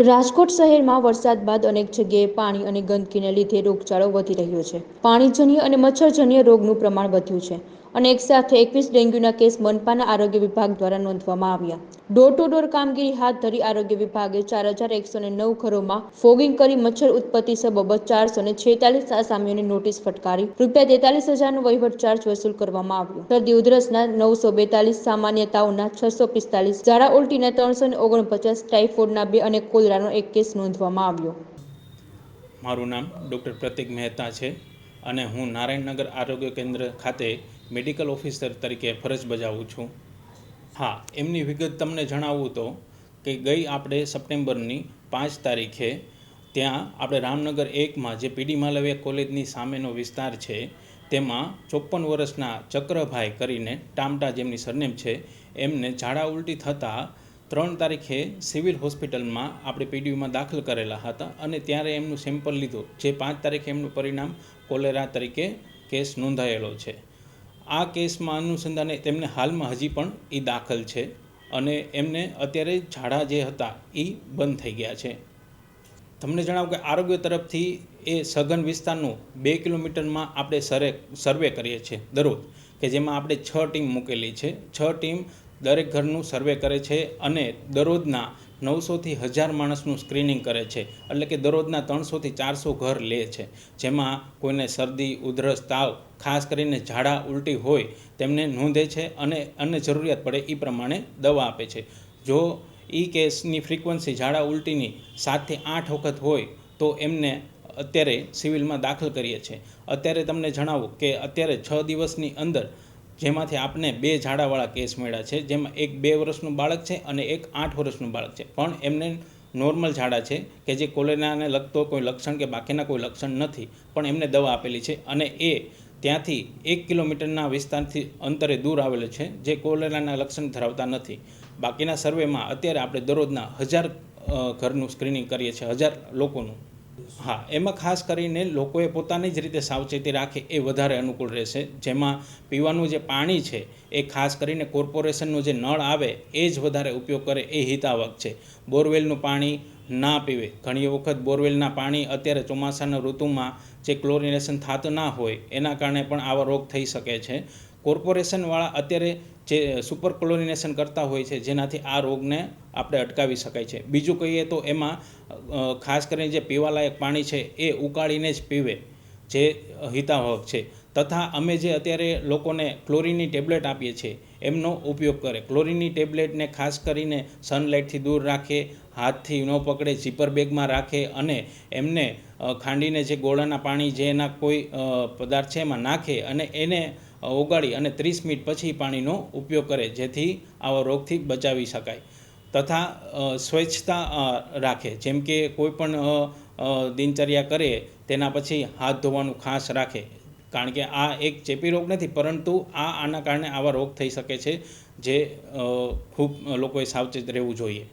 રાજકોટ શહેરમાં વરસાદ બાદ અનેક જગ્યાએ પાણી અને ગંદકીને લીધે રોગચાળો વધી રહ્યો છે. પાણીજન્ય અને મચ્છરજન્ય રોગનું પ્રમાણ વધ્યું છે. અને એકસાથે એકવીસ ડેન્ગ્યુના કેસ મનપાના આરોગ્ય વિભાગ દ્વારા નોંધવામાં આવ્યા. ડોર ટુ ડોર કામગીરી હાથ ધરી આરોગ્ય વિભાગે ચાર હજાર એકસો નવ ઘરોમાં ફોગિંગ કરી મચ્છર ઉત્પત્તિ સબબ ચારસો ને છેતાલીસ આસામીઓને નોટિસ ફટકારી. રૂપિયા તેતાલીસ હજારનો વહીવટ ચાર્જ વસૂલ કરવામાં આવ્યો. શરદી ઉધરસના નવસો બેતાલીસ સામાન્ય તાવના છસો પિસ્તાલીસ, ઝાડા ઉલટીના ત્રણસો ને ઓગણપચાસ, ટાઇફોઇડના બે અને કોલરાનો એક કેસ નોંધવામાં આવ્યો. મારું નામ ડૉક્ટર પ્રતિક મહેતા છે અને હું નારાયણનગર આરોગ્ય કેન્દ્ર ખાતે મેડિકલ ઓફિસર તરીકે ફરજ બજાવું છું. હા, એમની વિગત તમને જણાવું તો કે ગઈ આપણે સપ્ટેમ્બરની પાંચ તારીખે ત્યાં આપણે રામનગર એકમાં જે પીડી માલવિયા કોલેજની સામેનો વિસ્તાર છે, તેમાં ચોપન વર્ષના ચક્રભાઈ કરીને ટામટા જેમની સરનેમ છે, એમને ઝાડા ઉલટી થતાં ત્રણ તારીખે સિવિલ હોસ્પિટલમાં આપણે પીડીયુમાં દાખલ કરેલા હતા અને ત્યારે એમનું સેમ્પલ લીધું, જે પાંચ તારીખે એમનું પરિણામ કોલેરા તરીકે કેસ નોંધાયેલો છે. આ કેસમાં અનુસંધાને તેમને હાલમાં હજી પણ એ દાખલ છે અને એમને અત્યારે ઝાડા જે હતા એ બંધ થઈ ગયા છે. તમને જણાવું કે આરોગ્ય તરફથી એ સઘન વિસ્તારનું બે કિલોમીટરમાં આપણે સરે, સર્વે કરીએ છીએ દરરોજ કે જેમાં આપણે છ ટીમ મૂકેલી છે. છ ટીમ દરેક ઘરનું સર્વે કરે છે અને દરરોજના નવસોથી હજાર માણસનું સ્ક્રીનિંગ કરે છે. એટલે કે દરરોજના ત્રણસોથી ચારસો ઘર લે છે. જેમાં કોઈને શરદી, ઉધરસ, તાવ, ખાસ કરીને ઝાડા, ઉલટી હોય તેમને નોંધે છે અને અન્ય જરૂરિયાત પડે એ પ્રમાણે દવા આપે છે. જો એ કેસની ફ્રિકવન્સી ઝાડા, ઉલટીની સાતથી આઠ વખત હોય તો એમને અત્યારે સિવિલમાં દાખલ કરીએ છીએ. અત્યારે તમને જણાવું કે અત્યારે છ દિવસની અંદર જેમાંથી આપને બે ઝાડાવાળા કેસ મળ્યા છે, જેમાં એક બે વર્ષનું બાળક છે અને એક આઠ વર્ષનું બાળક છે. પણ એમને નોર્મલ ઝાડા છે કે જે કોલેરાને લગતો કોઈ લક્ષણ કે બાકીના કોઈ લક્ષણ નથી, પણ એમને દવા આપેલી છે અને એ ત્યાંથી એક કિલોમીટરના વિસ્તારથી અંતરે દૂર આવેલું છે, જે કોલેરાના લક્ષણ ધરાવતા નથી. બાકીના સર્વેમાં અત્યારે આપણે દરરોજના હજાર ઘરનું સ્ક્રીનિંગ કરીએ છીએ, હજાર લોકોનું. હા, એમાં ખાસ કરીને લોકોએ પોતાની જ રીતે સાવચેતી રાખે એ વધારે અનુકૂળ રહેશે. જેમાં પીવાનું જે પાણી છે, એ ખાસ કરીને કોર્પોરેશનનો જે નળ આવે, એ જ વધારે ઉપયોગ કરે એ હિતાવક છે. બોરવેલનું પાણી ના પીવે. ઘણી વખત બોરવેલના પાણી અત્યારે ચોમાસાના ઋતુમાં જે ક્લોરિનેશન થતું ના હોય, એના કારણે પણ આવા રોગ થઈ શકે છે. કોર્પોરેશનવાળા અત્યારે જે સુપર ક્લોરિનેશન કરતા હોય છે, જેનાથી આ રોગને આપણે અટકાવી શકાય છે. બીજું કહીએ તો એમાં ખાસ કરીને જે પીવાલાયક પાણી છે, એ ઉકાળીને જ પીવે, જે હિતાવહક છે. તથા અમે જે અત્યારે લોકોને ક્લોરીનની ટેબ્લેટ આપીએ છીએ, એમનો ઉપયોગ કરે. ક્લોરીનની ટેબ્લેટને ખાસ કરીને સનલાઇટથી દૂર રાખે, હાથથી ન પકડે, ઝીપર બેગમાં રાખે અને એમને ખાંડીને જે ગોળાના પાણી જે એના કોઈ પદાર્થ છે એમાં નાખે અને એને ઓગાળી અને ત્રીસ મિનિટ પછી પાણીનો ઉપયોગ કરે, જેથી આવા રોગથી બચાવી શકાય. તથા સ્વચ્છતા રાખે. જેમ કે કોઈ પણ દિનચર્યા કરે, તેના પછી હાથ ધોવાનું ખાસ રાખે. કારણ કે આ એક ચેપી રોગ નથી, પરંતુ આ આના કારણે આવા રોગ થઈ શકે છે જે ખૂબ લોકોએ સાવચેત રહેવું જોઈએ.